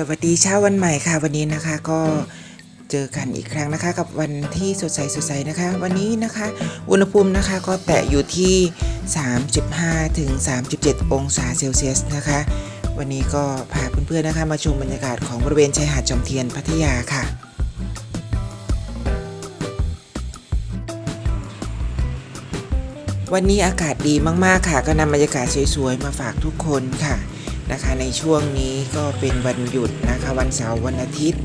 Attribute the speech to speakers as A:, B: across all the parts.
A: สวัสดีเช้าวันใหม่ค่ะ วันนี้นะคะก็เจอกันอีกครั้งนะคะ กับวันที่สดใสสดใสนะคะ วันนี้นะคะ อุณหภูมินะคะก็แตะอยู่ที่ 35ถึง37 องศาเซลเซียสนะคะ วันนี้ก็พาเพื่อนๆนะคะ มาชมบรรยากาศของบริเวณชายหาดจอมเทียนพัทยาค่ะวันนี้อากาศดีมาก ๆ ค่ะ ก็นำบรรยากาศสวย ๆ มาฝากทุกคนค่ะ นะคะในช่วงนี้ก็เป็นวันหยุดนะคะวันเสาร์วันอาทิตย์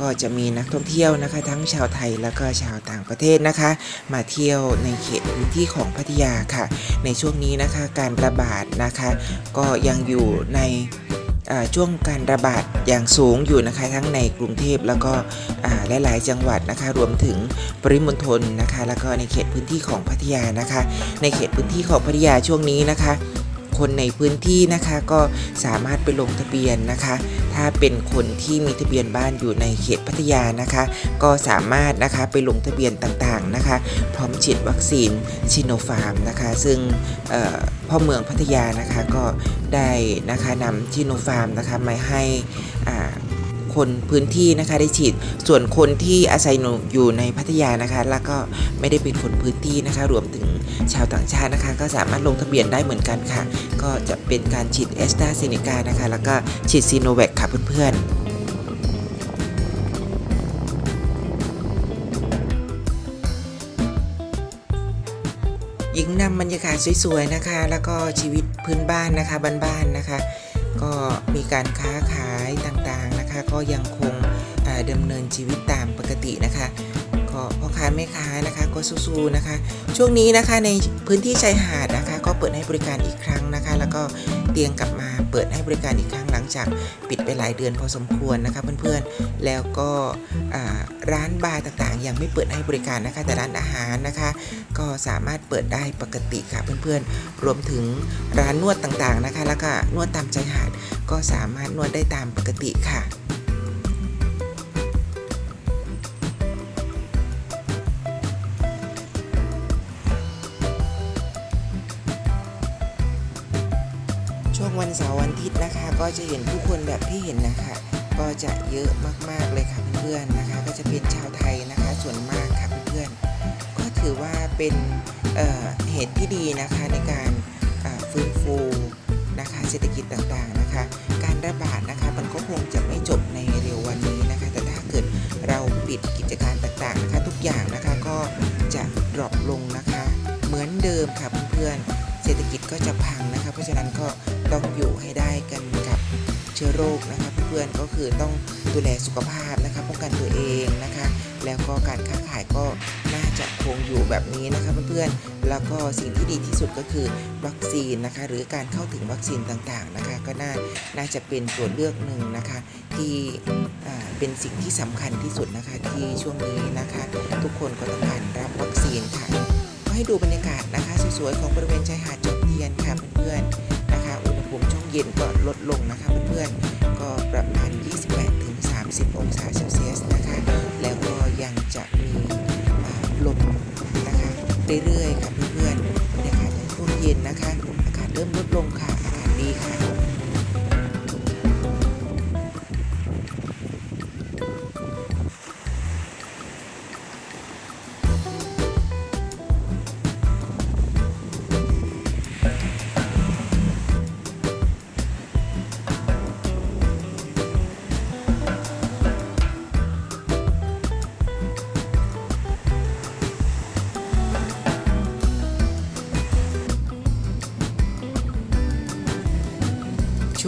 A: ก็จะมีนักท่องเที่ยวนะคะ ทั้งชาวไทยแล้วก็ชาวต่างประเทศนะคะ มาเที่ยวในเขตพื้นที่ของพัทยาค่ะ ในช่วงนี้นะคะการระบาดนะคะ ก็ยังอยู่ในช่วงการระบาดอย่างสูงอยู่นะคะทั้งในกรุงเทพแล้วก็อ่าหลาย ๆ จังหวัดนะคะรวมถึงปริมณฑลนะคะ แล้วก็ในเขตพื้นที่ของพัทยานะคะ ในเขตพื้นที่ของพัทยาช่วงนี้นะคะ คนในพื้นที่นะคะก็สามารถไปลงทะเบียนนะคะ ถ้าเป็นคนที่มีทะเบียนบ้านอยู่ในเขตพัทยานะคะ ก็สามารถนะคะไปลงทะเบียนต่างๆนะคะ พร้อมฉีดวัคซีนชิโนฟาร์มนะคะ ซึ่งพ่อเมืองพัทยานะคะก็ได้นะคะนำชิโนฟาร์มนะคะมาให้อา คนพื้นที่นะคะได้ฉีด ส่วนคนที่อาศัยอยู่ในพัทยานะคะ แล้วก็ไม่ได้เป็นคนพื้นที่นะคะ รวมถึงชาวต่างชาตินะคะ ก็สามารถลงทะเบียนได้เหมือนกันค่ะ ก็จะเป็นการฉีดแอสตราเซเนกานะคะ แล้วก็ฉีดซีโนแวคค่ะเพื่อนๆหญิงนำบรรยากาศสวยๆนะคะ แล้วก็ชีวิตพื้นบ้านนะคะบ้านๆนะคะ ก็มีการค้าขายต่างๆนะคะ ก็ยังคงเอ่อดำเนินชีวิตตามปกตินะคะก็พ่อค้าแม่ค้านะคะก็สู้ๆนะคะ ช่วงนี้นะคะในพื้นที่ชายหาดนะคะ ก็เปิดให้บริการอีกครั้งนะคะ แล้วก็เตียงกลับมาเปิดให้บริการอีกครั้งหลังจากปิดไปหลายเดือนพอสมควรนะคะเพื่อนๆแล้วก็ร้านบาร์ต่างๆ ยังไม่เปิดให้บริการนะคะ แต่ร้านอาหารนะคะ ก็สามารถเปิดได้ปกติค่ะเพื่อนๆรวมถึงร้านนวดต่างๆนะคะ แล้วก็นวดตามชายหาดก็สามารถนวดได้ตามปกติค่ะ วงวันเสาร์วันอาทิตย์นะคะ ก็จะเห็นผู้คนแบบที่เห็นนะคะ ก็จะเยอะมากๆเลยค่ะเพื่อนๆนะคะ ก็จะเป็นชาวไทยนะคะ ส่วนมากค่ะเพื่อนๆก็ถือว่าเป็นเเหตุที่ดีนะคะในการฟื้นฟูนะคะ เศรษฐกิจต่างๆนะคะ การระบาดนะคะมันก็คงจะไม่จบในเร็ววันนี้นะคะ แต่ถ้าเกิดเราปิดกิจการต่างๆนะคะ ทุกอย่างนะคะก็จะดรอปลงนะคะ เหมือนเดิมค่ะเพื่อนๆเศรษฐกิจก็จะพังนะคะ เพราะฉะนั้นก็ ต้องอยู่ให้ได้กันกับเชื้อโรคนะคะเพื่อนก็คือต้องดูแลสุขภาพนะคะป้องกันตัวเองนะคะ แล้วก็การค้าขายก็น่าจะคงอยู่แบบนี้นะคะเพื่อนๆแล้วก็สิ่งที่ดีที่สุดก็คือวัคซีนนะคะ หรือการเข้าถึงวัคซีนต่างๆนะคะ ก็น่าน่าจะเป็นตัวเลือกหนึ่งนะคะที่อ่เป็นสิ่งที่สำคัญที่สุดนะคะที่ช่วงนี้นะคะ ทุกคนก็ต้องการรับวัคซีนค่ะก็ให้ดูบรรยากาศนะคะสวยๆของบริเวณชายหาดจอมเทียนค่ะเพื่อนๆ ภูมิช่วงเย็นก็ลดลงนะคะเพื่อนๆ ก็ประมาณ 28-30 องศาเซลเซียสนะคะ แล้วก็ยังจะมีลมนะคะเรื่อยๆค่ะเพื่อนๆบรรยากาศช่วงเย็นนะคะ อากาศเริ่มลดลงค่ะ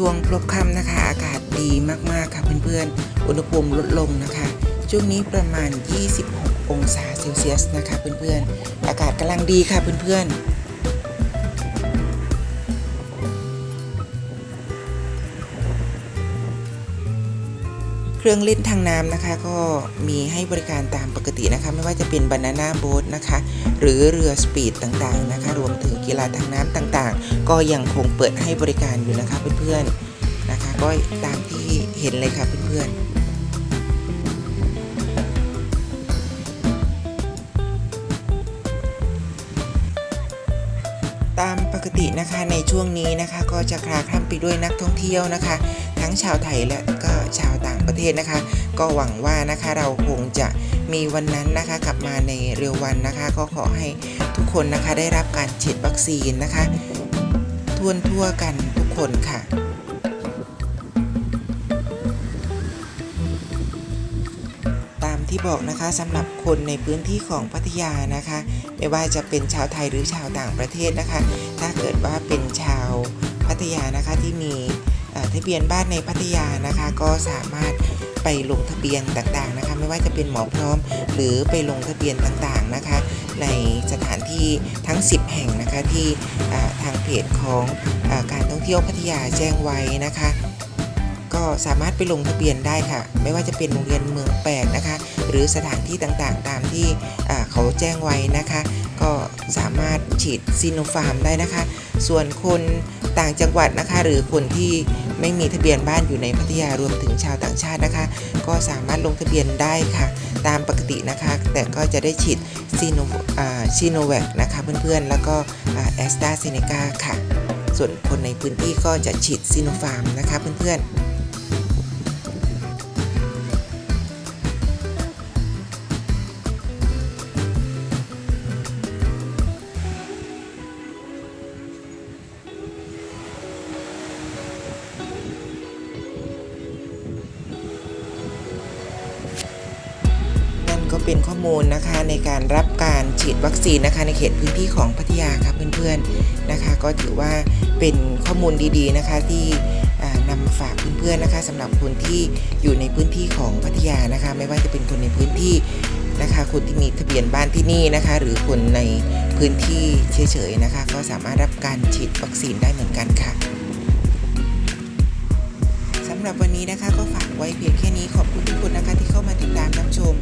A: ช่วงพลบค่ำนะคะ อากาศดีมากๆค่ะเพื่อนๆ อุณหภูมิลดลงนะคะ ช่วงนี้ประมาณ 26 องศาเซลเซียสนะคะเพื่อนๆ อากาศกำลังดีค่ะเพื่อนๆ ครื่องเล่นทางน้ำนะคะ ก็มีให้บริการตามปกตินะคะ ไม่ว่าจะเป็นบานาน่าโบ๊ทนะคะ หรือเรือสปีดต่างๆนะคะ รวมถึงกีฬาทางน้ำต่างๆ ก็ยังคงเปิดให้บริการอยู่นะคะเพื่อนๆนะคะ ก็ตามที่เห็นเลยค่ะเพื่อนๆตามปกตินะคะในช่วงนี้นะคะก็จะคลาคล่ำไปด้วยนักท่องเที่ยวนะคะ ทั้งชาวไทยและก็ชาวต่างประเทศนะคะ ก็หวังว่านะคะเราคงจะมีวันนั้นนะคะกลับมาในเร็ววันนะคะ ก็ขอให้ทุกคนนะคะได้รับการฉีดวัคซีนนะคะทั่วทั่วกันทุกคนค่ะตามที่บอกนะคะสำหรับคนในพื้นที่ของพัทยานะคะ ไม่ว่าจะเป็นชาวไทยหรือชาวต่างประเทศนะคะ ถ้าเกิดว่าเป็นชาวพัทยานะคะที่มี ทะเบียนบ้านในพัทยานะคะ ก็สามารถไปลงทะเบียนต่างๆนะคะ ไม่ว่าจะเป็นหมอพร้อม หรือไปลงทะเบียนต่างๆนะคะ ในสถานที่ทั้ง 10 แห่งนะคะที่ทางเพจของอการท่องเที่ยวพัทยาแจ้งไว้นะคะก็สามารถไปลงทะเบียนได้ค่ะ ไม่ว่าจะเป็นโรงเรียนเมืองแปดนะคะ หรือสถานที่ต่างๆ ตามที่เขาแจ้งไว้นะคะ ก็สามารถฉีดซีโนฟาร์มได้นะคะ ส่วนคน ต่างจังหวัดนะคะ หรือคนที่ไม่มีทะเบียนบ้านอยู่ในพัทยารวมถึงชาวต่างชาตินะคะ ก็สามารถลงทะเบียนได้ค่ะ ตามปกตินะคะ แต่ก็จะได้ฉีดซีโนซีโนแวคนะคะเพื่อนๆ แล้วก็แอสตราเซเนกาค่ะ ส่วนคนในพื้นที่ก็จะฉีดซีโนฟาร์มนะคะเพื่อนๆ ก็เป็นข้อมูลนะคะในการรับการฉีดวัคซีนนะคะในเขตพื้นที่ของพัทยาครับเพื่อนๆนะคะ ก็ถือว่าเป็นข้อมูลดีๆนะคะที่นำมาฝากเพื่อนๆนะคะสำหรับคนที่อยู่ในพื้นที่ของพัทยานะคะ ไม่ว่าจะเป็นคนในพื้นที่นะคะคนที่มีทะเบียนบ้านที่นี่นะคะ หรือคนในพื้นที่เฉยๆนะคะ ก็สามารถรับการฉีดวัคซีนได้เหมือนกันค่ะสำหรับวันนี้นะคะก็ฝากไว้เพียงแค่นี้ขอบคุณทุกคนนะคะที่เข้ามาติดตามรับชม